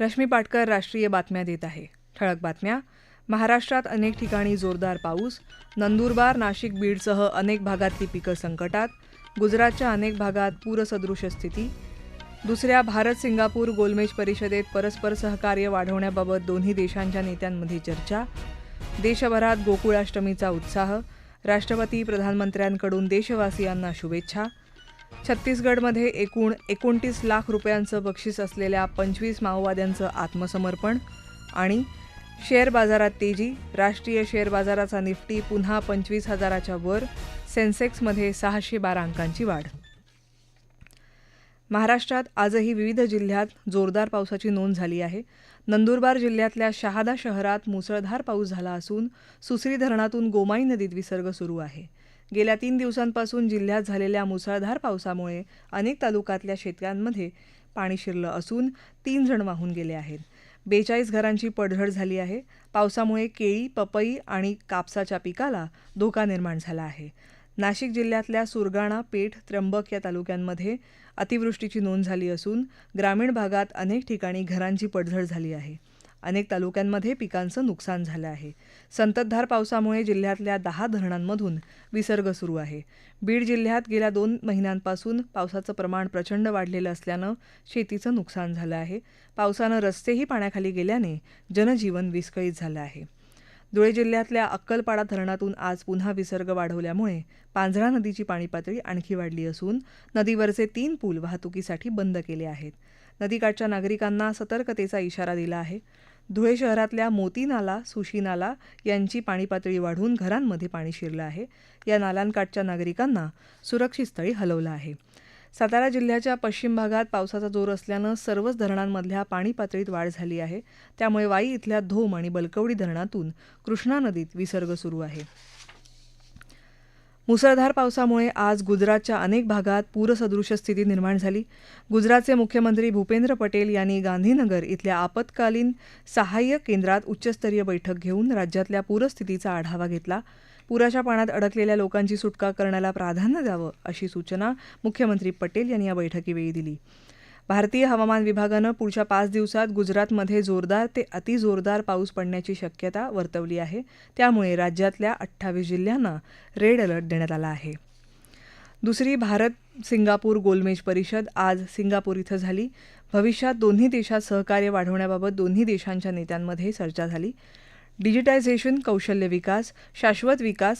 रश्मी पाटकर राष्ट्रीय बातम्या देत आहे. ठळक बातम्या. महाराष्ट्रात अनेक ठिकाणी जोरदार पाऊस. नंदुरबार नाशिक बीडसह अनेक भागातली पिकं संकटात. गुजरातच्या अनेक भागात पूरसदृश स्थिती. दुसऱ्या भारत सिंगापूर गोलमेज परिषदेत परस्पर सहकार्य वाढवण्याबाबत दोन्ही देशांच्या नेत्यांमध्ये चर्चा. देशभरात गोकुळाष्टमीचा उत्साह. राष्ट्रपती प्रधानमंत्र्यांकडून देशवासियांना शुभेच्छा. छत्तीसगडमध्ये एकूण एकोणतीस लाख रुपयांचं बक्षीस असलेल्या पंचवीस माओवाद्यांचं आत्मसमर्पण आणि शेअर बाजारात तेजी राष्ट्रीय शेअर बाजाराचा निफ्टी पुन्हा पंचवीस हजाराच्या वर सेन्सेक्समध्ये सहाशे बारा अंकांची वाढ. महाराष्ट्रात आजही विविध जिल्ह्यात जोरदार पावसाची नोंद झाली आहे. नंदुरबार जिल्ह्यातल्या शहादा शहरात मुसळधार पाऊस झाला असून सुसरी धरणातून गोमाई नदीत विसर्ग सुरू आहे. गेल्या तीन दिवसांपासून जिल्ह्यात झालेल्या मुसळधार पावसामुळे अनेक तालुक्यातल्या शेतकऱ्यांमध्ये पाणी शिरलं असून तीन जण वाहून गेले आहेत. बेचाळीस घरांची पडझड झाली आहे. पावसामुळे केळी पपई आणि कापसाच्या पिकाला धोका निर्माण झाला आहे. नाशिक जिल्ह्यातल्या सुरगाणा पेठ त्र्यंबक या तालुक्यांमध्ये अतिवृष्टीची नोंद झाली असून ग्रामीण भागात अनेक ठिकाणी घरांची पडझड झाली आहे. अनेक तालुक्यांमध्ये पिकांचं नुकसान झालं आहे. संततधार पावसामुळे जिल्ह्यातल्या दहा धरणांमधून विसर्ग सुरू आहे. बीड जिल्ह्यात गेल्या दोन महिन्यांपासून पावसाचं प्रमाण प्रचंड वाढलेलं असल्यानं शेतीचं नुकसान झालं आहे. पावसानं रस्तेही पाण्याखाली गेल्याने जनजीवन विस्कळीत झालं आहे. धुळे जिल्ह्यातल्या अक्कलपाडा धरणातून आज पुन्हा विसर्ग वाढवल्यामुळे पांझरा नदीची पाणी पातळी आणखी वाढली असून नदीवरचे तीन पूल वाहतुकीसाठी बंद केले आहेत. नदीकाठच्या नागरिकांना सतर्कतेचा इशारा दिला आहे. धुळे शहरातल्या मोती नाला सुशी नाला यांची पाणी पातळी वाढून घरांमध्ये पाणी शिरलं आहे. या नालांकाठच्या नागरिकांना सुरक्षित स्थळी हलवलं आहे. सातारा जिल्ह्याच्या पश्चिम भागात पावसाचा जोर असल्यानं सर्वच धरणांमधल्या पाणी पातळीत वाढ झाली आहे. त्यामुळे वाई इथल्या धोम आणि बलकवडी धरणातून कृष्णा नदीत विसर्ग सुरू आहे. मुसळधार पावसामुळे आज गुजरातच्या अनेक भागात पूरसदृश स्थिती निर्माण झाली. गुजरातचे मुख्यमंत्री भूपेंद्र पटेल यांनी गांधीनगर इथल्या आपत्कालीन सहाय्य केंद्रात उच्चस्तरीय बैठक घेऊन राज्यातल्या पूरस्थितीचा आढावा घेतला. पुराच्या पाण्यात अडकलेल्या लोकांची सुटका करण्याला प्राधान्य द्यावं अशी सूचना मुख्यमंत्री पटेल यांनी या बैठकीवेळी दिली. भारतीय हवामान विभागानं पुढच्या पाच दिवसात गुजरातमध्ये जोरदार ते अतिजोरदार पाऊस पडण्याची शक्यता वर्तवली आहे. त्यामुळे राज्यातल्या अठ्ठावीस जिल्ह्यांना रेड अलर्ट देण्यात आला आहे. दुसरी भारत सिंगापूर गोलमेज परिषद आज सिंगापूर इथं झाली. भविष्यात दोन्ही देशात सहकार्य वाढवण्याबाबत दोन्ही देशांच्या नेत्यांमध्ये चर्चा झाली. डिजिटायझेशन कौशल्य विकास शाश्वत विकास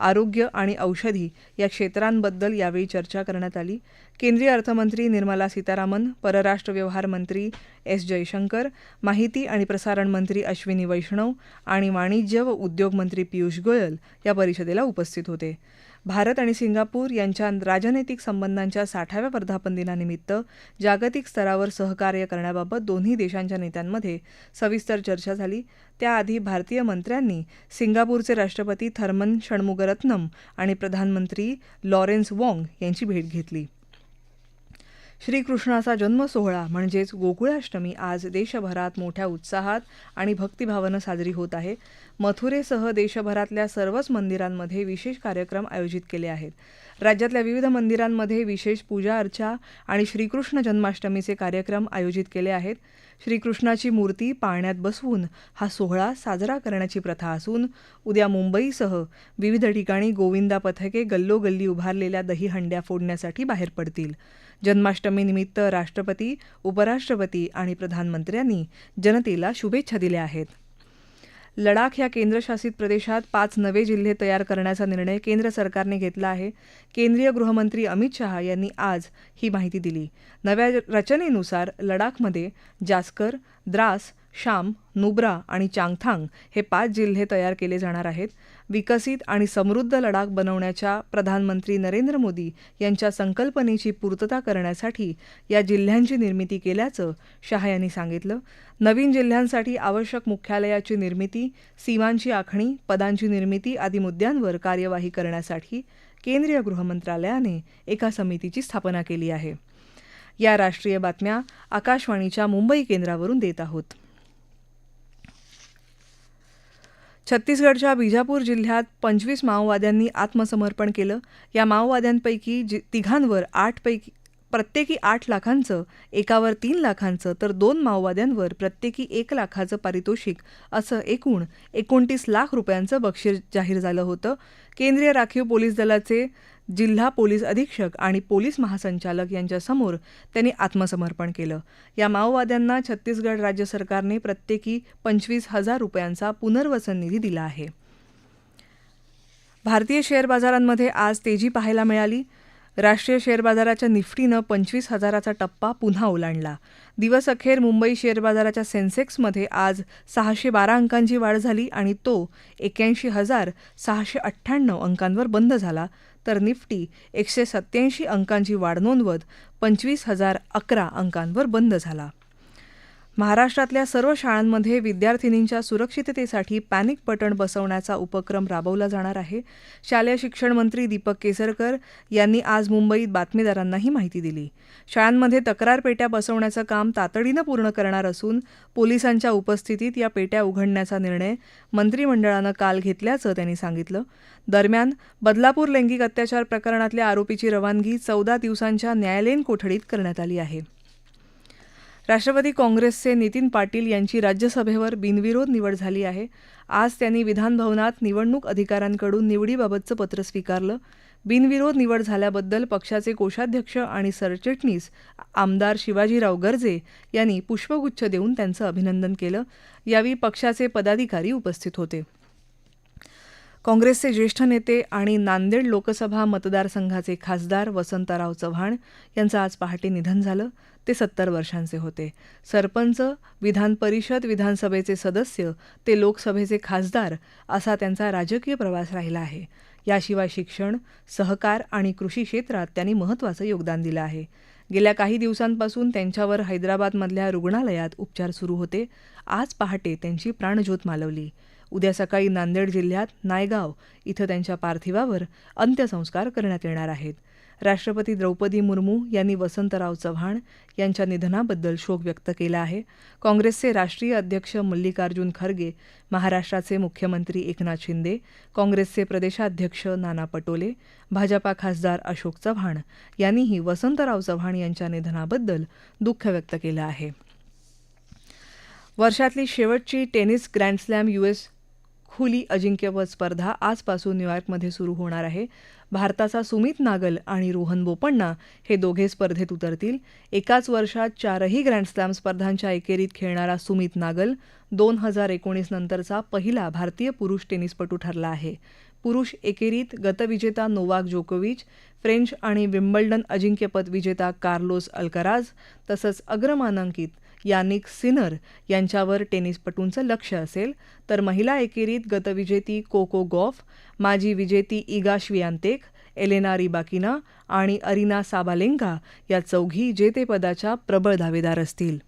आरोग्य आणि औषधी या क्षेत्रांबद्दल यावेळी चर्चा करण्यात आली. केंद्रीय अर्थमंत्री निर्मला सीतारामन परराष्ट्र व्यवहार मंत्री एस जयशंकर माहिती आणि प्रसारण मंत्री अश्विनी वैष्णव आणि वाणिज्य व उद्योग मंत्री पियुष गोयल या परिषदेला उपस्थित होते. भारत आणि सिंगापूर यांच्या राजनैतिक संबंधांच्या साठाव्या वर्धापन दिनानिमित्त जागतिक स्तरावर सहकार्य करण्याबाबत दोन्ही देशांच्या नेत्यांमध्ये सविस्तर चर्चा झाली. त्याआधी भारतीय मंत्र्यांनी सिंगापूरचे राष्ट्रपती थर्मन षण्मुगरत्नम आणि प्रधानमंत्री लॉरेन्स वॉंग यांची भेट घेतली. श्रीकृष्णाचा जन्मसोहळा म्हणजेच गोकुळाष्टमी आज देशभरात मोठ्या उत्साहात आणि भक्तिभावानं साजरी होत आहे. मथुरेसह देशभरातल्या सर्वच मंदिरांमध्ये विशेष कार्यक्रम आयोजित केले आहेत. राज्यातल्या विविध मंदिरांमध्ये विशेष पूजा अर्चा आणि श्रीकृष्ण जन्माष्टमीचे कार्यक्रम आयोजित केले आहेत. श्रीकृष्णाची मूर्ती पाळण्यात बसवून हा सोहळा साजरा करण्याची प्रथा असून उद्या मुंबईसह विविध ठिकाणी गोविंदा पथके गल्लोगल्ली उभारलेल्या दहीहंड्या फोडण्यासाठी बाहेर पडतील. जन्माष्टमी जन्माष्टमीनिमित्त राष्ट्रपती उपराष्ट्रपती आणि प्रधानमंत्र्यांनी जनतेला शुभेच्छा दिल्या आहेत. लडाख या केंद्रशासित प्रदेशात पाच नवे जिल्हे तयार करण्याचा निर्णय केंद्र सरकारने घेतला आहे. केंद्रीय गृहमंत्री अमित शहा यांनी आज ही माहिती दिली. नव्या रचनेनुसार लडाखमध्ये जास्कर द्रास शाम नुब्रा आणि चांगथांग हे पाच जिल्हे तयार केले जाणार आहेत. विकसित आणि समृद्ध लडाख बनवण्याच्या प्रधानमंत्री नरेंद्र मोदी यांच्या संकल्पनेची पूर्तता करण्यासाठी या जिल्ह्यांची निर्मिती केल्याचं शहा यांनी सांगितलं. नवीन जिल्ह्यांसाठी आवश्यक मुख्यालयाची निर्मिती सीमांची आखणी पदांची निर्मिती आदी मुद्द्यांवर कार्यवाही करण्यासाठी केंद्रीय गृहमंत्रालयाने एका समितीची स्थापना केली आहे. या राष्ट्रीय बातम्या आकाशवाणीच्या मुंबई केंद्रावरून देत आहोत. छत्तीसगडच्या बिजापूर जिल्ह्यात पंचवीस माओवाद्यांनी आत्मसमर्पण केलं. या माओवाद्यांपैकी जि तिघांवर आठ पैकी प्रत्येकी आठ लाखांचं एकावर तीन लाखांचं तर दोन माओवाद्यांवर प्रत्येकी एक लाखाचं पारितोषिक असं एकूण एकोणतीस लाख रुपयांचं बक्षीस जाहीर झालं होतं. केंद्रीय राखीव पोलीस दलाचे जिल्हा पोलीस अधीक्षक आणि पोलीस महासंचालक यांच्यासमोर त्यांनी आत्मसमर्पण केलं. या माओवाद्यांना छत्तीसगड राज्य सरकारने प्रत्येकी पंचवीस हजार रुपयांचा पुनर्वसन निधी दिला आहे. भारतीय शेअर बाजारांमध्ये आज तेजी पाहायला मिळाली. राष्ट्रीय शेअर बाजाराच्या निफ्टीनं पंचवीस हजाराचा टप्पा पुन्हा ओलांडला. दिवसअखेर मुंबई शेअर बाजाराच्या सेन्सेक्समध्ये आज सहाशे बारा अंकांची वाढ झाली आणि तो एक्याऐंशी हजार सहाशे अठ्ठ्याण्णव अंकांवर बंद झाला. तर निफ्टी एकशे सत्याऐंशी अंकांची वाढ नोंदवत पंचवीस हजार अकरा अंकांवर बंद झाला. महाराष्ट्रातल्या सर्व शाळांमध्ये विद्यार्थिनींच्या सुरक्षिततेसाठी पॅनिक बटण बसवण्याचा उपक्रम राबवला जाणार आहे. शालेय शिक्षण मंत्री दीपक केसरकर यांनी आज मुंबईत बातमीदारांना ही माहिती दिली. शाळांमध्ये तक्रार पेट्या बसवण्याचं काम तातडीनं पूर्ण करणार असून पोलिसांच्या उपस्थितीत या पेट्या उघडण्याचा निर्णय मंत्रिमंडळानं काल घेतल्याचं त्यांनी सांगितलं. दरम्यान बदलापूर लैंगिक अत्याचार प्रकरणातल्या आरोपीची रवानगी चौदा दिवसांच्या न्यायालयीन कोठडीत करण्यात आली आहे. राष्ट्रवादी काँग्रेसचे नितीन पाटील यांची राज्यसभेवर बिनविरोध निवड झाली आहे. आज त्यांनी विधानभवनात निवडणूक अधिकाऱ्यांकडून निवडीबाबतचं पत्र स्वीकारलं. बिनविरोध निवड झाल्याबद्दल पक्षाचे कोषाध्यक्ष आणि सरचिटणीस आमदार शिवाजीराव गर्जे यांनी पुष्पगुच्छ देऊन त्यांचं अभिनंदन केलं. यावेळी पक्षाचे पदाधिकारी उपस्थित होते. काँग्रेसचे ज्येष्ठ नेते आणि नांदेड लोकसभा मतदारसंघाचे खासदार वसंतराव चव्हाण यांचं आज पहाटे निधन झालं. ते सत्तर वर्षांचे होते. सरपंच विधान परिषद विधानसभेचे सदस्य ते लोकसभेचे खासदार असा त्यांचा राजकीय प्रवास राहिला आहे. याशिवाय शिक्षण सहकार आणि कृषी क्षेत्रात त्यांनी महत्त्वाचं योगदान दिलं आहे. गेल्या काही दिवसांपासून त्यांच्यावर हैदराबादमधल्या रुग्णालयात उपचार सुरू होते. आज पहाटे त्यांची प्राणज्योत मालवली. उद्या सकाळी नांदेड जिल्ह्यात नायगाव इथं त्यांच्या पार्थिवावर अंत्यसंस्कार करण्यात येणार आहेत. राष्ट्रपती द्रौपदी मुर्मू यांनी वसंतराव चव्हाण यांच्या निधनाबद्दल शोक व्यक्त केला आहे. काँग्रेसचे राष्ट्रीय अध्यक्ष मल्लिकार्जुन खरगे महाराष्ट्राचे मुख्यमंत्री एकनाथ शिंदे काँग्रेसचे प्रदेशाध्यक्ष नाना पटोले भाजपा खासदार अशोक चव्हाण यांनीही वसंतराव चव्हाण यांच्या निधनाबद्दल दुःख व्यक्त केलं आहे. वर्षातली शेवटची टेनिस ग्रँडस्लॅम यूएस खुली अजिंक्यपद स्पर्धा आजपासून न्यूयॉर्कमध्ये सुरू होणार आहे. भारताचा सुमित नागल आणि रोहन बोपण्णा हे दोघे स्पर्धेत उतरतील. एकाच वर्षात चारही ग्रँडस्लॅम स्पर्धांच्या एकेरीत खेळणारा सुमित नागल दोन हजार एकोणीस नंतरचा पहिला भारतीय पुरुष टेनिसपटू ठरला आहे. पुरुष एकेरीत गतविजेता नोवाक जोकोविच फ्रेंच आणि विम्बल्डन अजिंक्यपद विजेता कार्लोस अल्कराज तसंच अग्रमानांकित यानिक सिनर यांच्यावर टेनिसपटूंचं लक्ष असेल तर महिला एकेरीत गतविजेती कोको गॉफ माजी विजेती इगा श्वियांतेक एलेना रिबाकिना आणि अरिना साबालेंका या चौघी जेतेपदाच्या प्रबळ दावेदार असतील.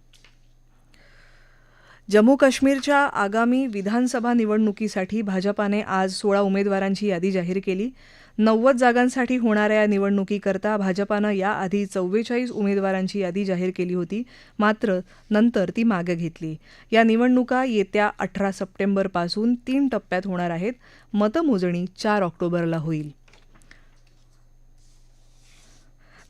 जम्मू काश्मीरच्या आगामी विधानसभा निवडणुकीसाठी भाजपाने आज सोळा उमेदवारांची यादी जाहीर केली. नव्वद जागांसाठी होणाऱ्या या निवडणुकीकरता भाजपानं याआधी चव्वेचाळीस उमेदवारांची यादी जाहीर केली होती. मात्र नंतर ती मागे घेतली. या निवडणुका येत्या अठरा सप्टेंबरपासून तीन टप्प्यात होणार आहेत. मतमोजणी चार ऑक्टोबरला होईल.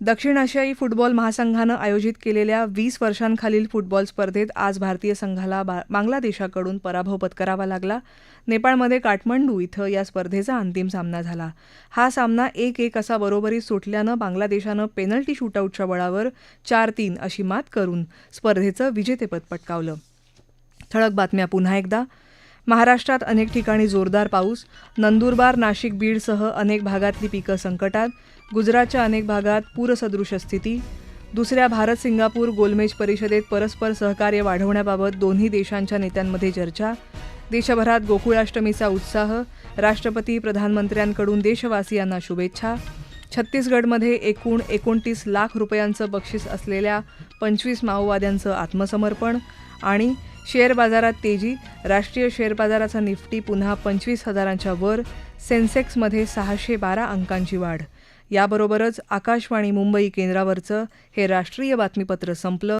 दक्षिण आशियाई फुटबॉल महासंघानं आयोजित केलेल्या वीस वर्षांखालील फुटबॉल स्पर्धेत आज भारतीय संघाला बा बांगलादेशाकडून पराभव पत्करावा लागला. नेपाळमध्ये काठमांडू इथं या स्पर्धेचा अंतिम सामना झाला. हा सामना एक एक असा बरोबरीत सुटल्यानं बांगलादेशानं पेनल्टी शूटआऊटच्या बळावर चार तीन अशी मात करून स्पर्धेचं विजेतेपद पटकावलं. ठळक बातम्या पुन्हा एकदा. महाराष्ट्रात अनेक ठिकाणी जोरदार पाऊस नंदुरबार नाशिक बीडसह अनेक भागातली पिकं संकटात गुजरातच्या अनेक भागात पूरसदृश स्थिती दुसऱ्या भारत सिंगापूर गोलमेज परिषदेत परस्पर सहकार्य वाढवण्याबाबत दोन्ही देशांच्या नेत्यांमध्ये चर्चा देशभरात गोकुळाष्टमीचा उत्साह राष्ट्रपती प्रधानमंत्र्यांकडून देशवासियांना शुभेच्छा छत्तीसगडमध्ये एकूण एकोणतीस लाख रुपयांचं बक्षीस असलेल्या पंचवीस माओवाद्यांचं आत्मसमर्पण आणि शेअर बाजारात तेजी राष्ट्रीय शेअर बाजाराचा निफ्टी पुन्हा पंचवीस हजारांच्या वर सेन्सेक्समध्ये सहाशे बारा अंकांची वाढ. याबरोबरच आकाशवाणी मुंबई केंद्रावरचं हे राष्ट्रीय बातमीपत्र संपलं.